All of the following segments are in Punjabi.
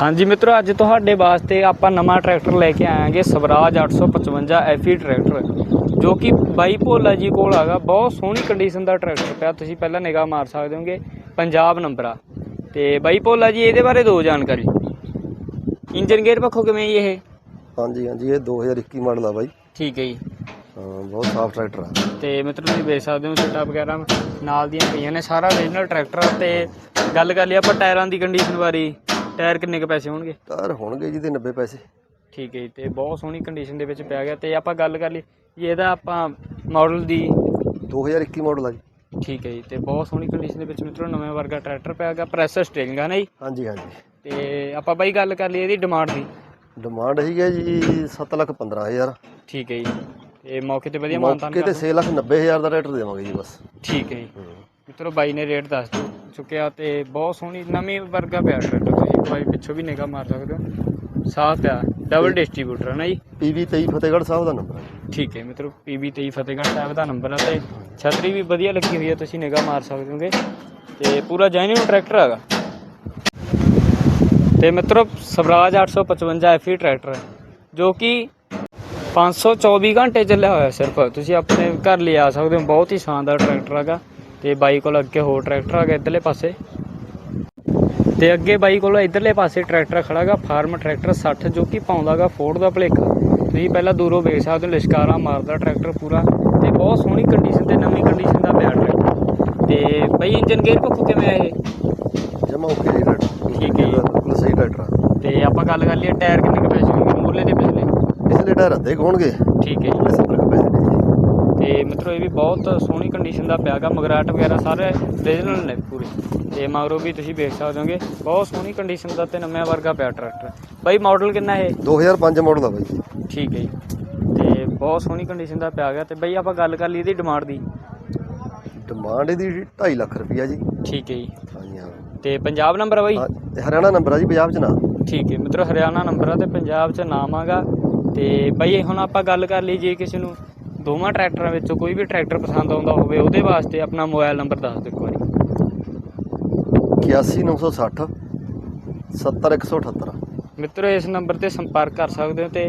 ਹਾਂਜੀ ਮਿੱਤਰੋ ਅੱਜ ਤੁਹਾਡੇ ਵਾਸਤੇ ਆਪਾਂ ਨਵਾਂ ਟਰੈਕਟਰ ਲੈ ਕੇ ਆਏਾਂਗੇ ਸਵਰਾਜ 855 ਐਫਈ ਟਰੈਕਟਰ ਜੋ ਕਿ ਬਾਈ ਭੋਲਾ ਜੀ ਕੋਲ ਹੈਗਾ। ਬਹੁਤ ਸੋਹਣੀ ਕੰਡੀਸ਼ਨ ਦਾ ਟਰੈਕਟਰ ਪਿਆ ਤੁਸੀਂ ਪਹਿਲਾਂ ਨਿਗਾਹ ਮਾਰ ਸਕਦੇ ਹੋਗੇ ਪੰਜਾਬ ਨੰਬਰ ਤੇ ਬਾਈ ਭੋਲਾ ਜੀ ਇਹਦੇ ਬਾਰੇ ਦੋ ਜਾਣਕਾਰੀ। ਇੰਜਨ ਗੇਅਰ ਪੱਖੋਂ ਕਿਵੇਂ ਜੀ ਇਹ? ਹਾਂਜੀ ਹਾਂਜੀ ਇਹ 2021 ਮਾਡਲ ਆ ਬਾਈ। ਠੀਕ ਹੈ ਜੀ। ਬਹੁਤ ਸਾਫ਼ ਟਰੈਕਟਰ ਆ। ਤੇ ਮਿੱਤਰੋ ਤੁਸੀਂ ਵੇਖ ਸਕਦੇ ਹੋ ਸੀਟਾਂ ਵਗੈਰਾ ਨਾਲ ਦੀਆਂ ਪਈਆਂ ਨੇ ਸਾਰਾ ਓਰੀਜਨਲ ਟਰੈਕਟਰ ਤੇ ਗੱਲ ਕਰ ਲਈ ਆਪਾਂ ਟਾਇਰਾਂ ਦੀ ਕੰਡੀਸ਼ਨ ਬਾਰੇ। ਟਾਇਰ ਕਿੰਨੇ ਕੁ ਪੈਸੇ ਹੋਣਗੇ? ਟਾਇਰ ਹੋਣਗੇ ਜੀ ਦੇ 90 ਪੈਸੇ। ਠੀਕ ਹੈ ਜੀ ਤੇ ਬਹੁਤ ਸੋਹਣੀ ਕੰਡੀਸ਼ਨ ਦੇ ਵਿੱਚ ਪਿਆ ਗਿਆ। ਤੇ ਆਪਾਂ ਗੱਲ ਕਰ ਲਈ ਜੀ ਇਹਦਾ ਆਪਾਂ ਮਾਡਲ ਦੀ 2021 ਮਾਡਲ ਆ ਜੀ। ਠੀਕ ਹੈ ਜੀ ਤੇ ਬਹੁਤ ਸੋਹਣੀ ਕੰਡੀਸ਼ਨ ਦੇ ਵਿੱਚ ਮਿੱਤਰੋ ਨਵੇਂ ਵਰਗਾ ਟਰੈਕਟਰ ਪਿਆ ਗਿਆ ਪ੍ਰੈਸ ਸਟੀਅਰਿੰਗ ਆ ਨਾ ਜੀ? ਹਾਂਜੀ ਹਾਂਜੀ। ਤੇ ਆਪਾਂ ਬਾਈ ਗੱਲ ਕਰ ਲਈ ਇਹਦੀ ਡਿਮਾਂਡ ਦੀ। ਡਿਮਾਂਡ ਹੈਗੀ ਹੈ ਜੀ 7 ਲੱਖ 15000 ਠੀਕ ਹੈ ਜੀ ਤੇ ਮੌਕੇ ਤੇ ਵਧੀਆ ਮਾਨਤਾਨ ਮੌਕੇ ਤੇ 6 ਲੱਖ 90000 ਦਾ ਟਰੈਕਟਰ ਦੇਵਾਂਗੇ ਜੀ ਬਸ। ਠੀਕ ਹੈ ਜੀ। ਮਿੱਤਰੋ ਬਾਈ ਨੇ ਰੇਟ ਦੱਸ ਚੁ- ਚੁੱਕਿਆ ਤੇ ਬਹੁਤ ਸੋਹਣੀ ਨਵੀਂ ਵਰਗਾ ਪਿਆ ਟਰੈਕਟਰ ਤੁਸੀਂ ਇੱਕ ਵਾਰੀ ਪਿੱਛੋਂ ਵੀ ਨਿਗਾਹ ਮਾਰ ਸਕਦੇ ਹੋ। ਸਾਫ਼ ਪਿਆ ਡਬਲ ਡਿਸਟ੍ਰੀਬਿਊਟਰ ਹੈ ਨਾ ਜੀ ਪੀਵੀ 23 ਫਤਿਹਗੜ੍ਹ ਸਾਹਿਬ ਦਾ ਨੰਬਰ ਹੈ ਠੀਕ ਹੈ ਮਿੱਤਰੋ PB 23 ਫਤਿਹਗੜ੍ਹ ਸਾਹਿਬ ਦਾ ਨੰਬਰ ਆ ਤੇ ਛਤਰੀ ਵੀ ਵਧੀਆ ਲੱਗੀ ਹੋਈ ਹੈ ਤੁਸੀਂ ਨਿਗਾਹ ਮਾਰ ਸਕਦੇ ਹੋਗੇ। ਤੇ ਪੂਰਾ ਜੈਨੂਇਨ ਟਰੈਕਟਰ ਹੈਗਾ। ਤੇ ਮਿੱਤਰੋ ਸਵਰਾਜ 855 ਐਫਈ ਟਰੈਕਟਰ ਹੈ ਜੋ ਕਿ 524 ਘੰਟੇ ਚੱਲਿਆ ਹੋਇਆ ਸਿਰਫ। ਤੁਸੀਂ ਆਪਣੇ ਘਰ ਲਈ ਆ ਸਕਦੇ ਹੋ ਬਹੁਤ ਹੀ ਸ਼ਾਨਦਾਰ ਟਰੈਕਟਰ ਹੈਗਾ। ਤੇ ਬਾਈ ਕੋਲ ਅੱਗੇ ਹੋਰ ਟਰੈਕਟਰ ਹੈਗਾ ਇਧਰਲੇ ਪਾਸੇ। ਤੇ ਅੱਗੇ ਬਾਈ ਕੋਲ ਇਧਰਲੇ ਪਾਸੇ ਟਰੈਕਟਰ ਖੜਾਗਾ ਫਾਰਮ ਟਰੈਕਟਰ 60 ਜੋ ਕਿ ਪਾਉਂਦਾਗਾ ਫੋਰਡ ਦਾ ਭਲੇਖਾ। ਤੁਸੀਂ ਪਹਿਲਾਂ ਦੂਰੋਂ ਵੇਖ ਸਕਦੇ ਹੋ ਲਿਸ਼ਕਾਰਾ ਮਾਰਦਾ ਟਰੈਕਟਰ ਪੂਰਾ ਤੇ ਬਹੁਤ ਸੋਹਣੀ ਕੰਡੀਸ਼ਨ ਤੇ ਨਵੀਂ ਕੰਡੀਸ਼ਨ ਦਾ ਪਿਆ ਟਰੈਕਟਰ। ਤੇ ਬਾਈ ਇੰਜਨ ਗੇਅਰ ਪੱਖੋਂ ਕਿਵੇਂ ਆ ਇਹ? ਜਮਾ ਓਕੇ ਜੀ ਟਰੈਕਟਰ ਠੀਕ ਹੈ। ਬਿਲਕੁਲ ਸਹੀ ਟਰੈਕਟਰ ਆ। ਤੇ ਆਪਾਂ ਗੱਲ ਕਰ ਲਈਏ ਟਾਇਰ ਕਿੰਨੇ ਕੁ ਪੈਸੇ ਹੋਣਗੇ ਮੂਲੇ ਤੇ ਪਿਛਲੇ? ਪਿਛਲੇ ਟਾਇਰ ਅੱਧੇ ਹੋਣਗੇ। ਠੀਕ ਹੈ ਜੀ। ਪਿਛਲੇ 70 ਕੁ ਪੈਸੇ ਤੇ ਮਿੱਤਰੋ ਇਹ ਵੀ ਬਹੁਤ ਸੋਹਣੀ ਕੰਡੀਸ਼ਨ ਦਾ ਪਿਆਗਾ ਮਗਰਾਟ ਵਗੈਰਾ ਸਾਰੇ ਓਰੀਜਨਲ ਨੇ ਪੂਰੇ। ਤੇ ਮਗਰੋਂ ਵੀ ਤੁਸੀਂ ਵੇਖ ਸਕਦੇ ਹੋਗੇ ਬਹੁਤ ਸੋਹਣੀ ਕੰਡੀਸ਼ਨ ਦਾ ਤੇ ਨਵੇਂ ਵਰਗਾ ਪਿਆ ਟਰੈਕਟਰ ਬਾਈ ਮਾਡਲ ਕਿੰਨਾ ਇਹ? 2005 ਮਾਡਲ ਆ ਬਾਈ ਜੀ। ਠੀਕ ਹੈ ਜੀ। ਤੇ ਬਹੁਤ ਸੋਹਣੀ ਕੰਡੀਸ਼ਨ ਦਾ ਪਿਆ ਗਿਆ ਤੇ ਬਈ ਆਪਾਂ ਗੱਲ ਕਰ ਲਈ ਇਹਦੀ ਡਿਮਾਂਡ ਦੀ। ਡਿਮਾਂਡ ਇਹਦੀ 2.5 ਲੱਖ ਰੁਪਈਆ ਜੀ। ਠੀਕ ਹੈ ਜੀ। ਹਾਂਜੀ ਹਾਂ। ਤੇ ਪੰਜਾਬ ਨੰਬਰ ਆ ਬਾਈ? ਹਾਂ, ਹਰਿਆਣਾ ਨੰਬਰ ਆ ਜੀ ਪੰਜਾਬ ਚ ਨਾ। ਠੀਕ ਹੈ ਮਿੱਤਰੋ ਹਰਿਆਣਾ ਨੰਬਰ ਆ ਤੇ ਪੰਜਾਬ 'ਚ ਨਾਮ ਆਗਾ ਤੇ ਬਈ ਹੁਣ ਆਪਾਂ ਗੱਲ ਕਰ ਲਈ ਜੇ ਕਿਸੇ ਨੂੰ ਦੋਵਾਂ ਟਰੈਕਟਰਾਂ ਵਿੱਚੋਂ ਕੋਈ ਵੀ ਟਰੈਕਟਰ ਪਸੰਦ ਆਉਂਦਾ ਹੋਵੇ ਉਹਦੇ ਵਾਸਤੇ ਆਪਣਾ ਮੋਬਾਈਲ ਨੰਬਰ ਦੱਸ ਦਿਓ ਇੱਕ ਵਾਰੀ। 81960 70178 ਮਿੱਤਰੋ ਇਸ ਨੰਬਰ ਤੇ ਸੰਪਰਕ ਕਰ ਸਕਦੇ ਹੋ ਤੇ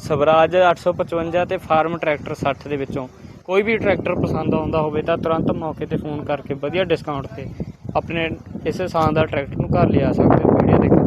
ਸਵਰਾਜ 855 ਤੇ ਫਾਰਮ ਟਰੈਕਟਰ 60 ਦੇ ਵਿੱਚੋਂ ਕੋਈ ਵੀ ਟਰੈਕਟਰ ਪਸੰਦ ਆਉਂਦਾ ਹੋਵੇ ਤਾਂ ਤੁਰੰਤ ਮੌਕੇ ਤੇ ਫੋਨ ਕਰਕੇ ਵਧੀਆ ਡਿਸਕਾਊਂਟ ਤੇ ਆਪਣੇ ਇਸ ਸ਼ਾਨਦਾਰ ਟਰੈਕਟਰ ਨੂੰ ਘਰ ਲਿਆ ਸਕਦੇ ਹੋ ਵੀਡੀਓ ਦੇਖਣ